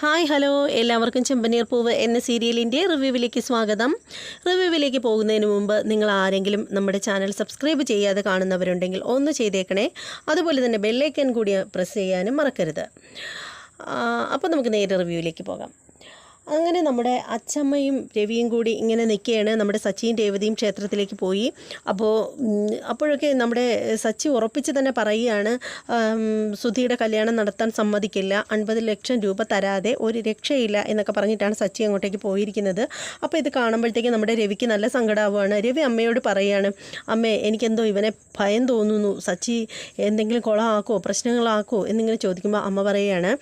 Hi hello. എല്ലാവർക്കും ചെമ്പനീർ പൂവ് എന്ന സീരിയലിന്റെ റിവ്യൂവിലേക്ക് സ്വാഗതം. റിവ്യൂവിലേക്ക് പോകുന്നതിന് മുമ്പ് നിങ്ങൾ ആരെങ്കിലും നമ്മുടെ ചാനൽ സബ്സ്ക്രൈബ് ചെയ്യാതെ കാണുന്നവരുണ്ടെങ്കിൽ ഒന്ന് ചെയ്തേക്കണേ. അതുപോലെ തന്നെ ബെല്ലൈക്കൻ കൂടി പ്രസ് ചെയ്യാനും മറക്കരുത്. അപ്പോൾ നമുക്ക് നേരെ റിവ്യൂവിലേക്ക് പോകാം. അങ്ങനെ നമ്മുടെ അച്ചമ്മയും രവിയും കൂടി ഇങ്ങനെ നിൽക്കുകയാണ്. നമ്മുടെ സച്ചിയും രേവതിയും ക്ഷേത്രത്തിലേക്ക് പോയി. അപ്പോൾ അപ്പോഴൊക്കെ നമ്മുടെ സച്ചി ഉറപ്പിച്ച് തന്നെ പറയുകയാണ് സുധിയുടെ കല്യാണം നടത്താൻ സമ്മതിക്കില്ല. അൻപത് ലക്ഷം രൂപ തരാതെ ഒരു രക്ഷയില്ല എന്നൊക്കെ പറഞ്ഞിട്ടാണ് സച്ചി അങ്ങോട്ടേക്ക് പോയിരിക്കുന്നത്. അപ്പോൾ ഇത് കാണുമ്പോഴത്തേക്ക് നമ്മുടെ രവിക്ക് നല്ല സങ്കടമാവുകയാണ് രവി അമ്മയോട് പറയുകയാണ് അമ്മേ എനിക്കെന്തോ ഇവനെ ഭയം തോന്നുന്നു. സച്ചി എന്തെങ്കിലും കുളമാക്കോ പ്രശ്നങ്ങളാക്കോ എന്നിങ്ങനെ ചോദിക്കുമ്പോൾ അമ്മ പറയുകയാണ്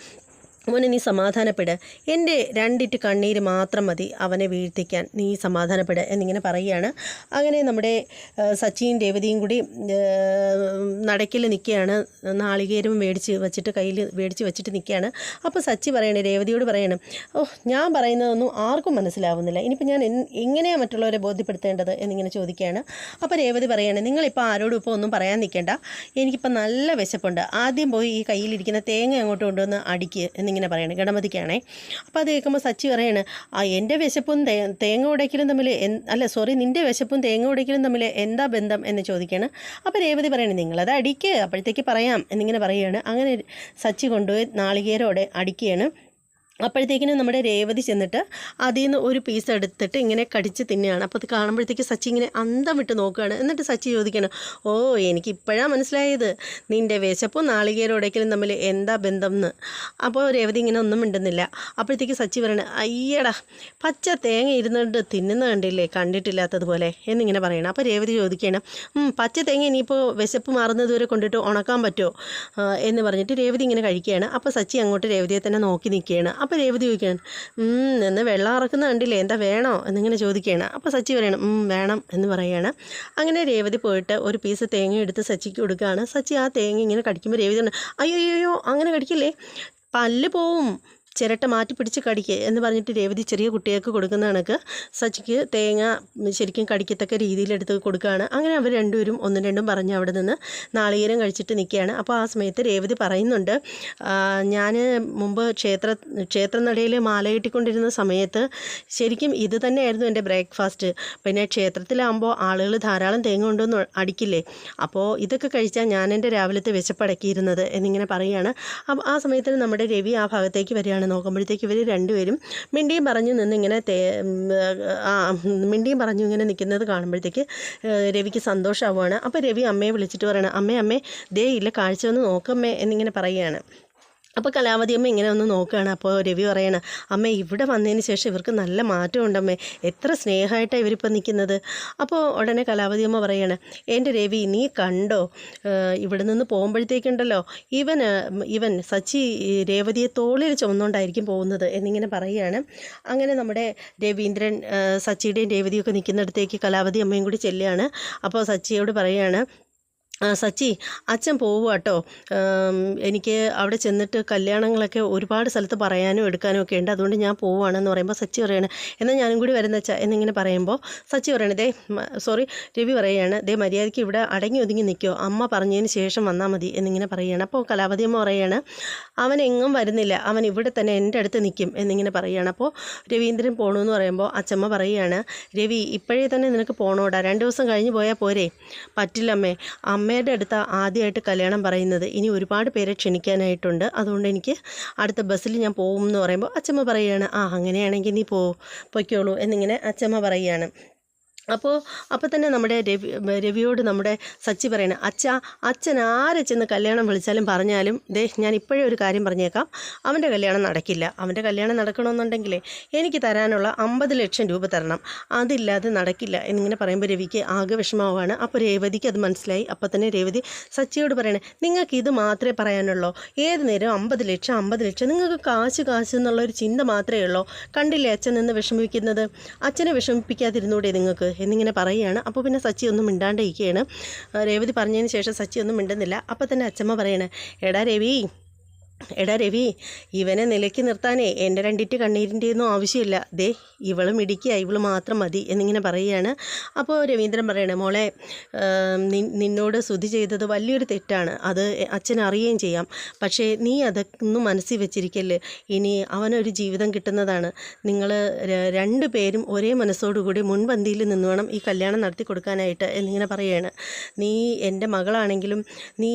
മോനെ നീ സമാധാനപ്പെട്. എന്റെ രണ്ടിറ്റ് കണ്ണീര് മാത്രം മതി. അവനെ വീഴ്ത്തിക്കാൻ നീ സമാധാനപ്പെട് എന്നിങ്ങനെ പറയുകയാണ്. അങ്ങനെ നമ്മുടെ സച്ചിൻ രേവതിയും കൂടി നടക്കിൽ നിൽക്കുകയാണ്. നാളികേരം മേടിച്ച് വെച്ചിട്ട് കയ്യിൽ മേടിച്ച് വെച്ചിട്ട് നിൽക്കുകയാണ്. അപ്പോൾ സച്ചി പറയണേ രേവതിയോട് പറയണം ഓ ഞാൻ പറയുന്നതൊന്നും ആർക്കും മനസ്സിലാവുന്നില്ല. ഇനിയിപ്പോൾ ഞാൻ എങ്ങനെയാണ് മറ്റുള്ളവരെ ബോധ്യപ്പെടുത്തേണ്ടത്? എന്നിങ്ങനെ ചോദിക്കുകയാണ്. അപ്പോൾ രേവതി പറയാണ് നിങ്ങളിപ്പോൾ ആരോടും ഇപ്പോൾ ഒന്നും പറയാൻ നിൽക്കേണ്ട. എനിക്കിപ്പോൾ നല്ല വിശപ്പുണ്ട്. ആദ്യം പോയി ഈ കയ്യിലിരിക്കുന്ന തേങ്ങ അങ്ങോട്ട് കൊണ്ടുവന്ന് അടിക്ക്. എന്നിങ്ങനെ പറയണേ ഗണപതിക്കാണേ. അപ്പോൾ അത് കേൾക്കുമ്പോൾ സച്ചി പറയാണ് ആ എന്റെ വിശപ്പും തേങ്ങ ഉടയ്ക്കലും തമ്മിൽ അല്ല സോറി നിന്റെ വിശപ്പും തേങ്ങ ഉടയ്ക്കലും തമ്മിൽ എന്താ ബന്ധം? എന്ന് ചോദിക്കുകയാണ് അപ്പോൾ രേവതി പറയണേ നിങ്ങളത് അടിക്ക് അപ്പോഴത്തേക്ക് പറയാം എന്നിങ്ങനെ പറയുകയാണ് അങ്ങനെ സച്ചി കൊണ്ടുപോയി നാളികേരോടെ അടിക്കുകയാണ്. അപ്പോഴത്തേക്കിനും നമ്മുടെ രേവതി ചെന്നിട്ട് അതിൽ നിന്ന് ഒരു പീസ് എടുത്തിട്ട് ഇങ്ങനെ കടിച്ച് തിന്നെയാണ് അപ്പോൾ അത് കാണുമ്പോഴത്തേക്ക് സച്ചി ഇങ്ങനെ അന്തം വിട്ട് നോക്കുകയാണ്. എന്നിട്ട് സച്ചി ചോദിക്കണം ഓ എനിക്ക് ഇപ്പോഴാണ് മനസ്സിലായത്. നിന്റെ വിശപ്പും നാളികേരോടേക്കലും തമ്മിൽ എന്താ ബന്ധം എന്ന് അപ്പോൾ രേവതി ഇങ്ങനെ ഒന്നും മിണ്ടുന്നില്ല. അപ്പോഴത്തേക്ക് സച്ചി പറയണ അയ്യടാ പച്ച തേങ്ങ ഇരുന്നിട്ട് തിന്നുന്ന കണ്ടില്ലേ? കണ്ടിട്ടില്ലാത്തതുപോലെ എന്നിങ്ങനെ പറയണം. അപ്പോൾ രേവതി ചോദിക്കണം "ഉം, പച്ച തേങ്ങ ഇനിയിപ്പോൾ വിശപ്പ് മാറുന്നതുവരെ കൊണ്ടിട്ട് ഉണക്കാൻ പറ്റുമോ എന്ന് പറഞ്ഞിട്ട് രേവതി ഇങ്ങനെ കഴിക്കുകയാണ്. അപ്പോൾ സച്ചി അങ്ങോട്ട് രേവതിയെ തന്നെ നോക്കി നിൽക്കുകയാണ്. അപ്പോൾ രേവതി ചോദിക്കുകയാണ് "ഉം, എന്ന് വെള്ളം ഇറക്കുന്ന കണ്ടില്ലേ എന്താ വേണോ? എന്നിങ്ങനെ ചോദിക്കുകയാണ്. അപ്പോൾ സച്ചി പറയണം "ഉം, വേണം എന്ന് പറയുകയാണ്. അങ്ങനെ രേവതി പോയിട്ട് ഒരു പീസ് തേങ്ങ എടുത്ത് സച്ചിക്ക് കൊടുക്കുകയാണ്. സച്ചി ആ തേങ്ങ ഇങ്ങനെ കടിക്കുമ്പോൾ രേവതി അയ്യോ അയ്യോ അങ്ങനെ കടിക്കില്ലേ? പല്ല് പോവും. ചിരട്ട മാറ്റി പിടിച്ച് കടിക്കുക എന്ന് പറഞ്ഞിട്ട് രേവതി ചെറിയ കുട്ടികൾക്ക് കൊടുക്കുന്ന കണക്ക്. സച്ചിക്ക് തേങ്ങ ശരിക്കും കടിക്കത്തക്ക രീതിയിലെടുത്ത് കൊടുക്കുകയാണ്. അങ്ങനെ അവർ രണ്ടുപേരും ഒന്നും രണ്ടും പറഞ്ഞ് അവിടെ നിന്ന് നാളികേരം കഴിച്ചിട്ട് നിൽക്കുകയാണ്. അപ്പോൾ ആ സമയത്ത് രേവതി പറയുന്നുണ്ട് ഞാൻ മുമ്പ് ക്ഷേത്ര ക്ഷേത്രനടയിൽ മാല കെട്ടിക്കൊണ്ടിരുന്ന സമയത്ത് ശരിക്കും ഇത് തന്നെയായിരുന്നു എന്റെ ബ്രേക്ക്ഫാസ്റ്റ്. പിന്നെ ക്ഷേത്രത്തിലാകുമ്പോൾ ആളുകൾ ധാരാളം തേങ്ങ കൊണ്ടുവന്ന് അടിക്കില്ലേ? അപ്പോൾ ഇതൊക്കെ കഴിച്ചാൽ ഞാൻ എന്റെ രാവിലത്തെ വിശപ്പടക്കിയിരുന്നത് എന്നിങ്ങനെ പറയുകയാണ്. അപ്പോൾ ആ സമയത്ത് നമ്മുടെ രവി ആ ഭാഗത്തേക്ക് വരികയാണ്. നോക്കുമ്പോഴത്തേക്ക് ഇവർ രണ്ടുപേരും മിണ്ടിയും പറഞ്ഞു നിന്ന് ഇങ്ങനെ തേ മിണ്ടിയും പറഞ്ഞു ഇങ്ങനെ നിൽക്കുന്നത് കാണുമ്പോഴത്തേക്ക് രവിക്ക് സന്തോഷമാവുകയാണ് അപ്പോൾ രവി അമ്മയെ വിളിച്ചിട്ട് പറയണം അമ്മേ അമ്മേ ദേ ഇല്ല കാഴ്ച ഒന്ന് നോക്കമ്മേ എന്നിങ്ങനെ പറയുകയാണ്. അപ്പോൾ കലാവതി അമ്മ ഇങ്ങനെ ഒന്ന് നോക്കുകയാണ്. അപ്പോൾ രവി പറയണം അമ്മ ഇവിടെ വന്നതിന് ശേഷം ഇവർക്ക് നല്ല മാറ്റമുണ്ടമ്മേ. എത്ര സ്നേഹമായിട്ടാണ് ഇവരിപ്പോൾ നിൽക്കുന്നത്. അപ്പോൾ ഉടനെ കലാവതി അമ്മ പറയണം എന്റെ രവി നീ കണ്ടോ? ഇവിടെ നിന്ന് പോകുമ്പോഴത്തേക്കുണ്ടല്ലോ ഇവൻ ഇവൻ സച്ചി രേവതിയെ തോളിൽ ചുമന്നുകൊണ്ടായിരിക്കും പോകുന്നത് എന്നിങ്ങനെ പറയുകയാണ്. അങ്ങനെ നമ്മുടെ രവീന്ദ്രൻ സച്ചിയുടെയും രേവതിയൊക്കെ നിൽക്കുന്നിടത്തേക്ക് കലാവതി അമ്മയും കൂടി ചെല്ലുകയാണ്. അപ്പോൾ സച്ചിയോട് പറയുകയാണ് സച്ചി അച്ഛൻ പോവുക കേട്ടോ എനിക്ക് അവിടെ ചെന്നിട്ട് കല്യാണങ്ങളൊക്കെ ഒരുപാട് സ്ഥലത്ത് പറയാനും എടുക്കാനും ഒക്കെ ഉണ്ട്. അതുകൊണ്ട് ഞാൻ പോവുകയാണെന്ന് പറയുമ്പോൾ സച്ചി പറയാണ് എന്നാൽ ഞാനും കൂടി വരുന്ന അച്ഛ എന്നിങ്ങനെ പറയുമ്പോൾ സച്ചി പറയണേ ദേ സോറി രവി പറയുകയാണ് ദേ മര്യാദയ്ക്ക് ഇവിടെ അടങ്ങി ഒതുങ്ങി നിൽക്കുമോ അമ്മ പറഞ്ഞതിന് ശേഷം വന്നാൽ മതി എന്നിങ്ങനെ പറയുകയാണ് അപ്പോൾ കലാപതി അമ്മ പറയുകയാണ് അവൻ എങ്ങും വരുന്നില്ല അവൻ ഇവിടെ തന്നെ എന്റെ അടുത്ത് നിൽക്കും എന്നിങ്ങനെ പറയുകയാണ് അപ്പോൾ രവീന്ദ്രൻ പോകണമെന്ന് പറയുമ്പോൾ അച്ഛമ്മ പറയുകയാണ് രവി ഇപ്പോഴേ തന്നെ നിനക്ക് പോകണോടാ രണ്ട് ദിവസം കഴിഞ്ഞ് പോയാൽ പോരെ. പറ്റില്ലമ്മേ അമ്മയുടെ അടുത്ത് ആദ്യമായിട്ട് കല്യാണം പറയുന്നത് ഇനി ഒരുപാട് പേരെ ക്ഷണിക്കാനായിട്ടുണ്ട്. അതുകൊണ്ട് എനിക്ക് അടുത്ത ബസ്സിൽ ഞാൻ പോകും എന്ന് പറയുമ്പോൾ അച്ചമ്മ പറയുകയാണ് ആ അങ്ങനെയാണെങ്കിൽ നീ പോ പൊയ്ക്കോളൂ എന്നിങ്ങനെ അച്ചമ്മ പറയുകയാണ്. അപ്പോൾ അപ്പോൾ തന്നെ നമ്മുടെ രവി രവിയോട് നമ്മുടെ സച്ചി പറയണം അച്ഛ അച്ഛൻ ആരെ ചെന്ന് കല്യാണം വിളിച്ചാലും പറഞ്ഞാലും ദേ ഞാൻ ഇപ്പോഴേ ഒരു കാര്യം പറഞ്ഞേക്കാം. അവന്റെ കല്യാണം നടക്കില്ല. അവന്റെ കല്യാണം നടക്കണമെന്നുണ്ടെങ്കിലേ എനിക്ക് തരാനുള്ള അമ്പത് ലക്ഷം രൂപ തരണം. അതില്ലാതെ നടക്കില്ല. എന്നിങ്ങനെ പറയുമ്പോൾ രവിക്ക് ആകെ വിഷമമാവാണ് അപ്പോൾ രേവതിക്ക് അത് മനസ്സിലായി. അപ്പോൾ തന്നെ രേവതി സച്ചിയോട് പറയണേ നിങ്ങൾക്ക് ഇത് മാത്രമേ പറയാനുള്ളൂ. ഏത് നേരം അമ്പത് ലക്ഷം അമ്പത് ലക്ഷം? നിങ്ങൾക്ക് കാശ് കാശ് എന്നുള്ളൊരു ചിന്ത മാത്രമേ ഉള്ളൂ. കണ്ടില്ലേ അച്ഛൻ നിന്ന് വിഷമിക്കുന്നത്? അച്ഛനെ വിഷമിപ്പിക്കാതിരുന്നൂടെ നിങ്ങൾക്ക്? എന്നിങ്ങനെ പറയുകയാണ്. അപ്പോൾ പിന്നെ സച്ചി ഒന്നും മിണ്ടാണ്ടിരിക്കുകയാണ്. രേവതി പറഞ്ഞതിന് ശേഷം സച്ചി ഒന്നും മിണ്ടുന്നില്ല. അപ്പോൾ തന്നെ അച്ചമ്മ പറയണേ എടാ രവി എടാ രവി ഇവനെ നിലയ്ക്ക് നിർത്താനേ എന്റെ രണ്ടിറ്റ് കണ്ണീരിന്റെ ഒന്നും ആവശ്യമില്ല. ദേ ഇവൾ മിടിക്കുക ഇവൾ മാത്രം മതി എന്നിങ്ങനെ പറയുകയാണ്. അപ്പോൾ രവീന്ദ്രൻ പറയണേ മോളെ നിന്നോട് സ്തുതി ചെയ്തത് വലിയൊരു തെറ്റാണ്. അത് അച്ഛൻ അറിയുകയും ചെയ്യാം. പക്ഷേ നീ അതൊന്നും മനസ്സിൽ വെച്ചിരിക്കല്ലേ? ഇനി അവനൊരു ജീവിതം കിട്ടുന്നതാണ്. നിങ്ങൾ രണ്ടു പേരും ഒരേ മനസ്സോടുകൂടി മുൻപന്തിയിൽ നിന്ന് വേണം ഈ കല്യാണം നടത്തി കൊടുക്കാനായിട്ട് എന്നിങ്ങനെ പറയുകയാണ്. നീ എന്റെ മകളാണെങ്കിലും നീ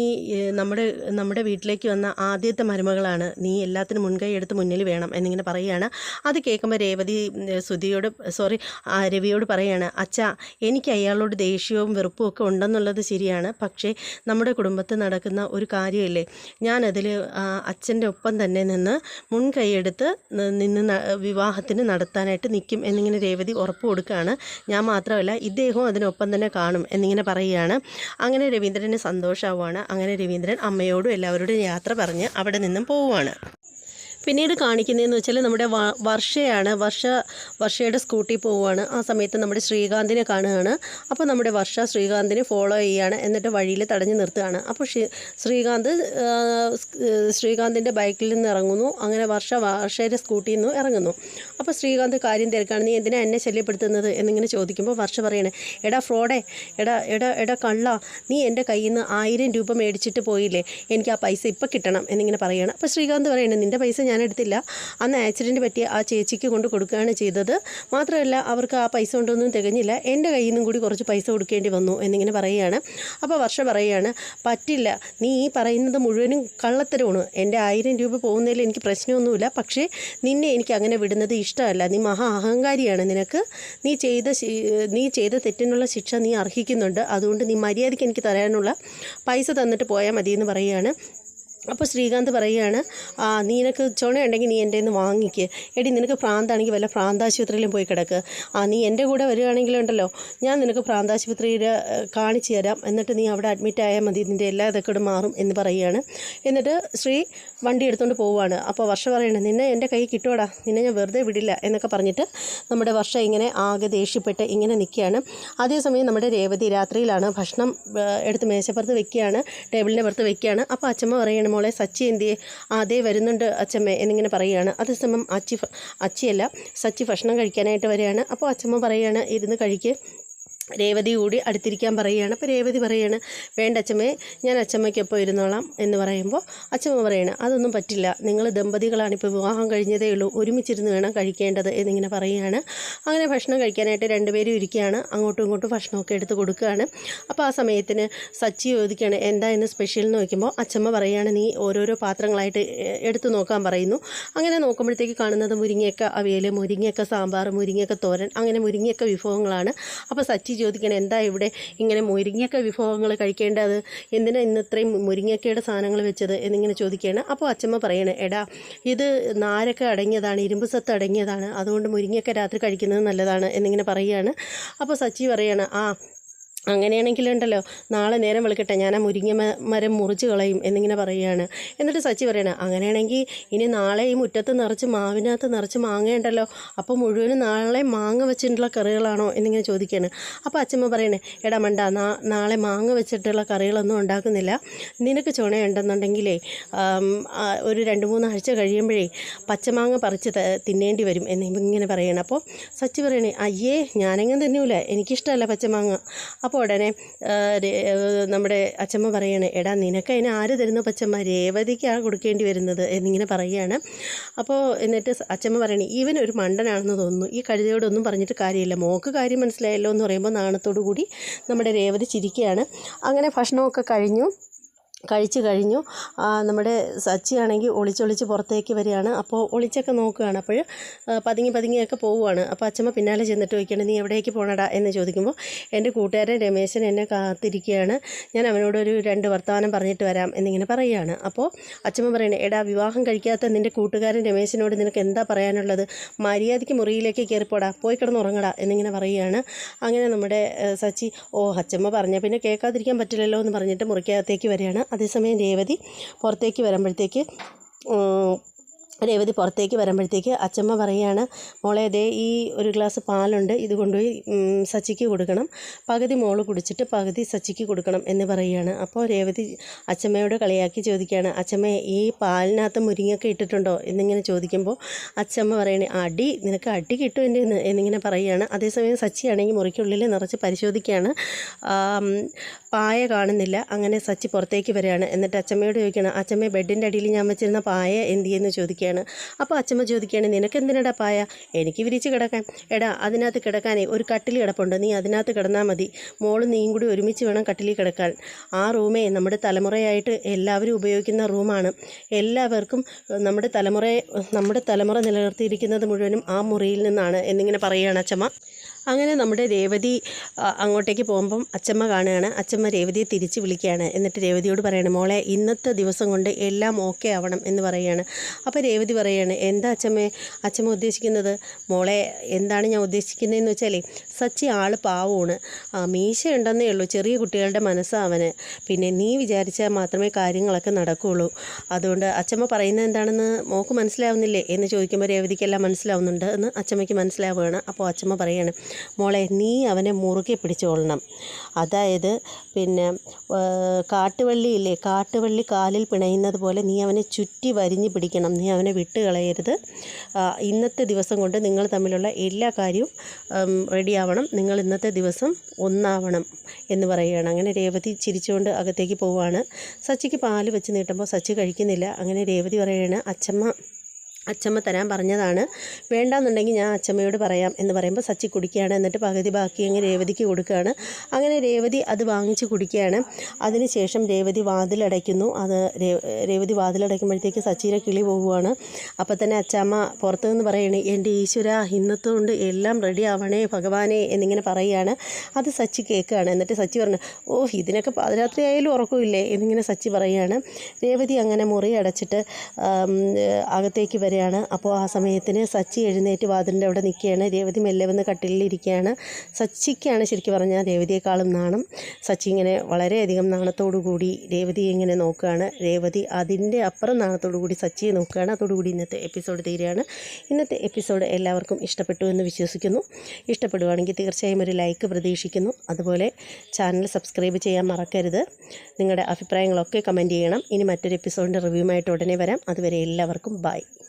നമ്മുടെ നമ്മുടെ വീട്ടിലേക്ക് വന്ന ആദ്യത്തെ മരുമകളാണ്. നീ എല്ലാത്തിനും മുൻകൈ എടുത്ത് മുന്നിൽ വേണം എന്നിങ്ങനെ പറയുകയാണ്. അത് കേൾക്കുമ്പോൾ രേവതി സുധിയോട് സോറി രവിയോട് പറയുകയാണ് അച്ഛാ എനിക്ക് അയാളോട് ദേഷ്യവും വെറുപ്പും ഒക്കെ ഉണ്ടെന്നുള്ളത് ശരിയാണ്. പക്ഷേ നമ്മുടെ കുടുംബത്തിൽ നടക്കുന്ന ഒരു കാര്യമില്ലേ? ഞാനതിൽ അച്ഛന്റെ ഒപ്പം തന്നെ നിന്ന് മുൻകൈയെടുത്ത് നിന്ന് വിവാഹത്തിന് നടത്താനായിട്ട് നിൽക്കും എന്നിങ്ങനെ രേവതി ഉറപ്പ് കൊടുക്കുകയാണ്. ഞാൻ മാത്രമല്ല ഇദ്ദേഹവും അതിനൊപ്പം തന്നെ കാണും എന്നിങ്ങനെ പറയുകയാണ്. അങ്ങനെ രവീന്ദ്രന് സന്തോഷമാവുകയാണ് അങ്ങനെ രവീന്ദ്രൻ അമ്മയോടും എല്ലാവരോടും യാത്ര പറഞ്ഞ് അവിടെ നിന്നും പോവുകയാണ് പിന്നീട് കാണിക്കുന്നതെന്ന് വെച്ചാൽ നമ്മുടെ വർഷയാണ്. വർഷ വർഷയുടെ സ്കൂട്ടി പോവുകയാണ്. ആ സമയത്ത് നമ്മുടെ ശ്രീകാന്തിനെ കാണുകയാണ്. അപ്പോൾ നമ്മുടെ വർഷ ശ്രീകാന്തിനെ ഫോളോ ചെയ്യുകയാണ്. എന്നിട്ട് വഴിയിൽ തടഞ്ഞു നിർത്തുകയാണ്. അപ്പോൾ ശ്രീ ശ്രീകാന്ത് ശ്രീകാന്തിന്റെ ബൈക്കിൽ നിന്ന് ഇറങ്ങുന്നു. അങ്ങനെ വർഷ വർഷയുടെ സ്കൂട്ടിയിൽ നിന്ന് ഇറങ്ങുന്നു. അപ്പോൾ ശ്രീകാന്ത് കാര്യം തിരക്കാണ്. നീ എന്തിനാ എന്നെ ശല്യപ്പെടുത്തുന്നത്? എന്നിങ്ങനെ ചോദിക്കുമ്പോൾ വർഷ പറയണേ എടാ ഫ്രോഡേ എടാ എടാ എടാ കള്ള നീ എന്റെ കയ്യിൽ നിന്ന് ആയിരം രൂപ മേടിച്ചിട്ട് പോയില്ലേ? എനിക്ക് ആ പൈസ ഇപ്പം കിട്ടണം. എന്നിങ്ങനെ പറയുകയാണ് അപ്പോൾ ശ്രീകാന്ത് പറയണേ നിന്റെ പൈസ ഞാൻ എടുത്തില്ല. അന്ന് ആക്സിഡന്റ് പറ്റിയ ആ ചേച്ചിക്ക് കൊണ്ട് കൊടുക്കുകയാണ് ചെയ്തത്. മാത്രമല്ല അവർക്ക് ആ പൈസ കൊണ്ടൊന്നും തികഞ്ഞില്ല. എന്റെ കയ്യിൽ നിന്നും കൂടി കുറച്ച് പൈസ കൊടുക്കേണ്ടി വന്നു എന്നിങ്ങനെ പറയുകയാണ്. അപ്പോൾ വർഷ പറയുകയാണ് പറ്റില്ല. നീ ഈ പറയുന്നത് മുഴുവനും കള്ളത്തരമാണ്. എന്റെ ആയിരം രൂപ പോകുന്നതിൽ എനിക്ക് പ്രശ്നമൊന്നുമില്ല. പക്ഷേ നിന്നെ എനിക്ക് അങ്ങനെ വിടുന്നത് ഇഷ്ടമല്ല. നീ മഹാ അഹങ്കാരിയാണ് നിനക്ക്. നീ ചെയ്ത നീ ചെയ്ത തെറ്റിനുള്ള ശിക്ഷ നീ അർഹിക്കുന്നുണ്ട്. അതുകൊണ്ട് നീ മര്യാദയ്ക്ക് എനിക്ക് തരാനുള്ള പൈസ തന്നിട്ട് പോയാൽ മതിയെന്ന് പറയുകയാണ്. അപ്പോൾ ശ്രീകാന്ത് പറയുകയാണ് ആ നിനക്ക് ചുണയുണ്ടെങ്കിൽ നീ എന്റെ നിന്ന് വാങ്ങിക്ക്. എടി നിനക്ക് പ്രാന്താണെങ്കിൽ വല്ല പ്രാന്താശുപത്രിയിലും പോയി കിടക്ക്. ആ നീ എന്റെ കൂടെ വരികയാണെങ്കിലുണ്ടല്ലോ ഞാൻ നിനക്ക് പ്രാന്താശുപത്രിയിൽ കാണിച്ചു തരാം. എന്നിട്ട് നീ അവിടെ അഡ്മിറ്റ് ആയാൽ മതി നിന്റെ എല്ലാ ഇതൊക്കെ മാറും എന്ന് പറയുകയാണ്. എന്നിട്ട് ശ്രീ വണ്ടി എടുത്തുകൊണ്ട് പോവുകയാണ് അപ്പോൾ വർഷ പറയണേ നിന്നെ എന്റെ കൈ കിട്ടുവാടാ നിന്നെ ഞാൻ വെറുതെ വിടില്ല എന്നൊക്കെ പറഞ്ഞിട്ട് നമ്മുടെ വർഷ ഇങ്ങനെ ആകെ ദേഷ്യപ്പെട്ട് ഇങ്ങനെ നിൽക്കുകയാണ്. അതേസമയം നമ്മുടെ രേവതി രാത്രിയിലാണ് ഭക്ഷണം എടുത്ത് മേശപ്പുറത്ത് വെക്കുകയാണ് ടേബിളിന്റെ പുറത്ത് വെക്കുകയാണ്. അപ്പോൾ അച്ഛമ്മ പറയണം മോളെ സച്ചി എന്തിയെ അതേ വരുന്നുണ്ട് അച്ഛമ്മ എന്നിങ്ങനെ പറയുകയാണ്. അതേസമയം അച്ചി അച്ചിയല്ല സച്ചി ഭക്ഷണം കഴിക്കാനായിട്ട് വരികയാണ്. അപ്പോൾ അച്ഛമ്മ പറയുകയാണ് ഇരുന്ന് കഴിക്ക്. രേവതി കൂടി അടുത്തിരിക്കാൻ പറയുകയാണ്. അപ്പോൾ രേവതി പറയുകയാണ് വേണ്ട അച്ഛമ്മേ ഞാൻ അച്ഛമ്മയ്ക്കൊപ്പം ഇരുന്നോളാം എന്ന് പറയുമ്പോൾ അച്ഛമ്മ പറയണം അതൊന്നും പറ്റില്ല. നിങ്ങൾ ദമ്പതികളാണ്. ഇപ്പോൾ വിവാഹം കഴിഞ്ഞതേ ഉള്ളൂ. ഒരുമിച്ചിരുന്ന് വേണം കഴിക്കേണ്ടത് എന്നിങ്ങനെ പറയുകയാണ്. അങ്ങനെ ഭക്ഷണം കഴിക്കാനായിട്ട് രണ്ടുപേരും ഇരിക്കുകയാണ്. അങ്ങോട്ടും ഇങ്ങോട്ടും ഭക്ഷണമൊക്കെ എടുത്ത് കൊടുക്കുകയാണ്. അപ്പോൾ ആ സമയത്തിന് സച്ചി ചോദിക്കുകയാണ് എന്താ ഇന്ന് സ്പെഷ്യൽ എന്ന് നോക്കുമ്പോൾ അച്ഛമ്മ പറയുകയാണ് നീ ഓരോരോ പാത്രങ്ങളായിട്ട് എടുത്ത് നോക്കാൻ പറയുന്നു. അങ്ങനെ നോക്കുമ്പോഴത്തേക്ക് കാണുന്നത് മുരിങ്ങയൊക്കെ അവിയൽ മുരിങ്ങയൊക്കെ സാമ്പാർ മുരിങ്ങയൊക്കെ തോരൻ അങ്ങനെ മുരിങ്ങയൊക്കെ വിഭവങ്ങളാണ്. അപ്പോൾ സച്ചി ചോദിക്കണം എന്താ ഇവിടെ ഇങ്ങനെ മുരിങ്ങക്ക വിഭവങ്ങൾ കഴിക്കേണ്ടത്? എന്തിനാ ഇന്ന് ഇത്രയും മുരിങ്ങക്കയുടെ സാധനങ്ങൾ വെച്ചത്? എന്നിങ്ങനെ ചോദിക്കുകയാണ്. അപ്പോൾ അച്ഛമ്മ പറയണേ എടാ ഇത് നാരൊക്കെ അടങ്ങിയതാണ് ഇരുമ്പ് സത്ത് അടങ്ങിയതാണ് അതുകൊണ്ട് മുരിങ്ങക്ക രാത്രി കഴിക്കുന്നത് നല്ലതാണ് എന്നിങ്ങനെ പറയുകയാണ്. അപ്പോൾ സച്ചി പറയാണ് ആ അങ്ങനെയാണെങ്കിലുണ്ടല്ലോ നാളെ നേരം വിളിക്കട്ടെ ഞാൻ ആ മുരിങ്ങ മരം മുറിച്ച് കളയും എന്നിങ്ങനെ പറയുകയാണ്. എന്നിട്ട് സച്ചി പറയണ അങ്ങനെയാണെങ്കിൽ ഇനി നാളെ ഈ മുറ്റത്ത് നിറച്ച് മാവിനകത്ത് നിറച്ച് മാങ്ങയുണ്ടല്ലോ അപ്പോൾ മുഴുവനും നാളെ മാങ്ങ വെച്ചിട്ടുള്ള കറികളാണോ? എന്നിങ്ങനെ ചോദിക്കുകയാണ്. അപ്പോൾ അച്ഛമ്മ പറയണേ എടാ മണ്ട നാളെ മാങ്ങ വെച്ചിട്ടുള്ള കറികളൊന്നും ഉണ്ടാക്കുന്നില്ല. നിനക്ക് ചുണയുണ്ടെന്നുണ്ടെങ്കിലേ ഒരു രണ്ട് മൂന്ന് ആഴ്ച കഴിയുമ്പോഴേ പച്ചമാങ്ങ പറിച്ച് തിന്നേണ്ടി വരും എന്നിങ്ങനെ പറയണം. അപ്പോൾ സച്ചി പറയണേ അയ്യേ ഞാനെങ്ങനെ തിന്നൂല. എനിക്കിഷ്ടമല്ല പച്ചമാങ്ങ. അപ്പോൾ ഉടനെ നമ്മുടെ അച്ഛമ്മ പറയണേ എടാ നിനക്ക് അതിന് ആര് തരുന്നു പച്ചമ്മ? രേവതിക്കാണ് കൊടുക്കേണ്ടി വരുന്നത് എന്നിങ്ങനെ പറയുകയാണ് അപ്പോൾ എന്നിട്ട് അച്ഛമ്മ പറയണേ ഈവൻ ഒരു മണ്ടനാണെന്ന് തോന്നുന്നു. ഈ കഴുതയോടൊന്നും പറഞ്ഞിട്ട് കാര്യമില്ല. മോക്ക് കാര്യം മനസ്സിലായല്ലോ എന്ന് പറയുമ്പോൾ നാണത്തോടു കൂടി നമ്മുടെ രേവതി ചിരിക്കുകയാണ്. അങ്ങനെ ഭക്ഷണമൊക്കെ കഴിഞ്ഞു. കഴിച്ചു കഴിഞ്ഞു. നമ്മുടെ സച്ചിയാണെങ്കിൽ ഒളിച്ചൊളിച്ച് പുറത്തേക്ക് വരികയാണ്. അപ്പോൾ ഒളിച്ചൊക്കെ നോക്കുകയാണ്. അപ്പോൾ പതുങ്ങി പതുങ്ങിയൊക്കെ പോവുകയാണ്. അപ്പോൾ അച്ഛമ്മ പിന്നാലെ ചെന്നിട്ട് ചോദിക്കുകയാണ് നീ എവിടേക്ക് പോകണടാ എന്ന് ചോദിക്കുമ്പോൾ എന്റെ കൂട്ടുകാരൻ രമേശൻ എന്നെ കാത്തിരിക്കുകയാണ്. ഞാൻ അവനോടൊരു രണ്ട് വർത്തമാനം പറഞ്ഞിട്ട് വരാം എന്നിങ്ങനെ പറയുകയാണ്. അപ്പോൾ അച്ഛമ്മ പറയണേ എടാ വിവാഹം കഴിക്കാത്ത നിന്റെ കൂട്ടുകാരൻ രമേശനോട് നിനക്ക് എന്താ പറയാനുള്ളത്? മര്യാദയ്ക്ക് മുറിയിലേക്ക് കയറിപ്പോടാ. പോയി കിടന്നുറങ്ങടാ എന്നിങ്ങനെ പറയുകയാണ്. അങ്ങനെ നമ്മുടെ സച്ചി ഓ അച്ഛമ്മ പറഞ്ഞ പിന്നെ കേൾക്കാതിരിക്കാൻ പറ്റില്ലല്ലോ എന്ന് പറഞ്ഞിട്ട് മുറിക്കകത്തേക്ക് വരികയാണ്. അതേസമയം രേവതി പുറത്തേക്ക് വരുമ്പോഴത്തേക്ക് രേവതി പുറത്തേക്ക് വരുമ്പോഴത്തേക്ക് അച്ചമ്മ പറയുകയാണ് മോളെ ദേ ഈ ഒരു ഗ്ലാസ് പാലുണ്ട് ഇത് കൊണ്ടുപോയി സച്ചിക്ക് കൊടുക്കണം. പകുതി മോൾ കുടിച്ചിട്ട് പകുതി സച്ചിക്ക് കൊടുക്കണം എന്ന് പറയുകയാണ്. അപ്പോൾ രേവതി അച്ചമ്മയോട് കളിയാക്കി ചോദിക്കുകയാണ് അച്ചമ്മ ഈ പാലിനകത്ത് മുരിങ്ങൊക്കെ ഇട്ടിട്ടുണ്ടോ? എന്നിങ്ങനെ ചോദിക്കുമ്പോൾ അച്ചമ്മ പറയണേ അടി നിനക്ക് അടി കിട്ടും എന്റെ എന്ന് എന്നിങ്ങനെ പറയുകയാണ്. അതേസമയം സച്ചിയാണെങ്കിൽ മുറിക്കുള്ളിൽ നിറച്ച് പരിശോധിക്കുകയാണ്. പായ കാണുന്നില്ല. അങ്ങനെ സച്ചി പുറത്തേക്ക് വരികയാണ്. എന്നിട്ട് അച്ചമ്മയോട് ചോദിക്കണം അച്ചമ്മ ബെഡിന്റെ അടിയിൽ ഞാൻ വെച്ചിരുന്ന പായ എന്തിയെന്ന് ചോദിക്കുകയാണ്. അപ്പോൾ അച്ചമ്മ ചോദിക്കുകയാണ് നിനക്ക് എന്തിനടാ പായ? എനിക്ക് വിരിച്ച് കിടക്കാൻ. എടാ അതിനകത്ത് കിടക്കാനേ ഒരു കട്ടിൽ കിടപ്പുണ്ട്. നീ അതിനകത്ത് കിടന്നാൽ മതി. മോളും നീയും കൂടി ഒരുമിച്ച് വേണം കട്ടിലിൽ കിടക്കാൻ. ആ റൂമേ നമ്മുടെ തലമുറയായിട്ട് എല്ലാവരും ഉപയോഗിക്കുന്ന റൂമാണ്. എല്ലാവർക്കും നമ്മുടെ തലമുറയെ നമ്മുടെ തലമുറ നിലനിർത്തിയിരിക്കുന്നത് മുഴുവനും ആ മുറിയിൽ നിന്നാണ് എന്നിങ്ങനെ പറയുകയാണ് അച്ചമ്മ അങ്ങനെ നമ്മുടെ രേവതി അങ്ങോട്ടേക്ക് പോകുമ്പം അച്ചമ്മ കാണുകയാണ്. അച്ചമ്മ രേവതിയെ തിരിച്ച് വിളിക്കുകയാണ്. എന്നിട്ട് രേവതിയോട് പറയണം മോളെ ഇന്നത്തെ ദിവസം കൊണ്ട് എല്ലാം ഓക്കെ ആവണം എന്ന് പറയുകയാണ്. അപ്പോൾ രേവതി പറയുകയാണ് എന്താ അച്ചമ്മേ? അച്ചമ്മ ഉദ്ദേശിക്കുന്നത്? മോളെ എന്താണ് ഞാൻ ഉദ്ദേശിക്കുന്നതെന്ന് വെച്ചാലേ സച്ചി ആൾ പാവമാണ്. ആ, മീശ ഉണ്ടെന്നേ ഉള്ളൂ. ചെറിയ കുട്ടികളുടെ മനസ്സാവന് പിന്നെ നീ വിചാരിച്ചാൽ മാത്രമേ കാര്യങ്ങളൊക്കെ നടക്കുകയുള്ളൂ അതുകൊണ്ട് അച്ചമ്മ പറയുന്നത് എന്താണെന്ന് മോക്ക് മനസ്സിലാവുന്നില്ലേ? എന്ന് ചോദിക്കുമ്പോൾ രേവതിക്കെല്ലാം മനസ്സിലാവുന്നുണ്ട് എന്ന് അച്ചമ്മയ്ക്ക് മനസ്സിലാവുകയാണ്. അപ്പോൾ അച്ചമ്മ പറയാണ് മോളെ നീ അവനെ മുറുകെ പിടിച്ചോളണം അതായത് പിന്നെ കാട്ടുവള്ളിയില്ലേ കാട്ടുവള്ളി കാലിൽ പിണയുന്നത് പോലെ നീ അവനെ ചുറ്റി വരിഞ്ഞ് പിടിക്കണം. നീ അവനെ വിട്ട് കളയരുത്. ഇന്നത്തെ ദിവസം കൊണ്ട് നിങ്ങൾ തമ്മിലുള്ള എല്ലാ കാര്യവും റെഡിയാവണം നിങ്ങൾ ഇന്നത്തെ ദിവസം ഒന്നാവണം എന്ന് പറയുകയാണ്. അങ്ങനെ രേവതി ചിരിച്ചുകൊണ്ട് അകത്തേക്ക് പോവുകയാണ് സച്ചിക്ക് പാൽ വെച്ച് നീട്ടുമ്പോൾ സച്ചി കഴിക്കുന്നില്ല. അങ്ങനെ രേവതി പറയുകയാണ് അച്ചമ്മ അച്ചമ്മ തരാൻ പറഞ്ഞതാണ്. വേണ്ടാന്നുണ്ടെങ്കിൽ ഞാൻ അച്ചമ്മയോട് പറയാം എന്ന് പറയുമ്പോൾ സച്ചി കുടിക്കുകയാണ്. എന്നിട്ട് പകുതി ബാക്കി അങ്ങ് രേവതിക്ക് കൊടുക്കുകയാണ്. അങ്ങനെ രേവതി അത് വാങ്ങിച്ച് കുടിക്കുകയാണ്. അതിനുശേഷം രേവതി വാതിലടയ്ക്കുന്നു. അത് രേവതി വാതിലടയ്ക്കുമ്പോഴത്തേക്ക് സച്ചിയുടെ കിളി പോവുകയാണ്. അപ്പോൾ തന്നെ അച്ചമ്മ പുറത്തു നിന്ന് പറയണേ എന്റെ ഈശ്വര ഇന്നത്തുകൊണ്ട് എല്ലാം റെഡി ആവണേ ഭഗവാനെ എന്നിങ്ങനെ പറയുകയാണ്. അത് സച്ചി കേൾക്കുകയാണ്. എന്നിട്ട് സച്ചി പറഞ്ഞു ഓ ഇതിനൊക്കെ പാതിരാത്രി ആയാലും ഉറക്കമില്ലേ? എന്നിങ്ങനെ സച്ചി പറയുകയാണ്. രേവതി അങ്ങനെ മുറി അടച്ചിട്ട് അകത്തേക്ക് അകത്തേക്ക് വരികയാണ് അപ്പോൾ ആ സമയത്തിന് സച്ചി എഴുന്നേറ്റ് വാതിലിന്റെ അവിടെ നിൽക്കുകയാണ്. രേവതി മെല്ലെ വന്ന് കട്ടിലിരിക്കുകയാണ് സച്ചിക്കാണ് ശരിക്കും പറഞ്ഞാൽ രേവതിയെക്കാളും നാണം. സച്ചി ഇങ്ങനെ വളരെയധികം നാണത്തോടു കൂടി രേവതിയെ ഇങ്ങനെ നോക്കുകയാണ്. രേവതി അതിന്റെ അപ്പുറം നാണത്തോടു കൂടി സച്ചിയെ നോക്കുകയാണ്. അതോടുകൂടി ഇന്നത്തെ എപ്പിസോഡ് തീരുകയാണ്. ഇന്നത്തെ എപ്പിസോഡ് എല്ലാവർക്കും ഇഷ്ടപ്പെട്ടു എന്ന് വിശ്വസിക്കുന്നു. ഇഷ്ടപ്പെടുവാണെങ്കിൽ തീർച്ചയായും ഒരു ലൈക്ക് പ്രതീക്ഷിക്കുന്നു. അതുപോലെ ചാനൽ സബ്സ്ക്രൈബ് ചെയ്യാൻ മറക്കരുത്. നിങ്ങളുടെ അഭിപ്രായങ്ങളൊക്കെ കമന്റ് ചെയ്യണം. ഇനി മറ്റൊരു എപ്പിസോഡിന്റെ റിവ്യൂമായിട്ട് ഉടനെ വരാം. അതുവരെ എല്ലാവർക്കും ബൈ.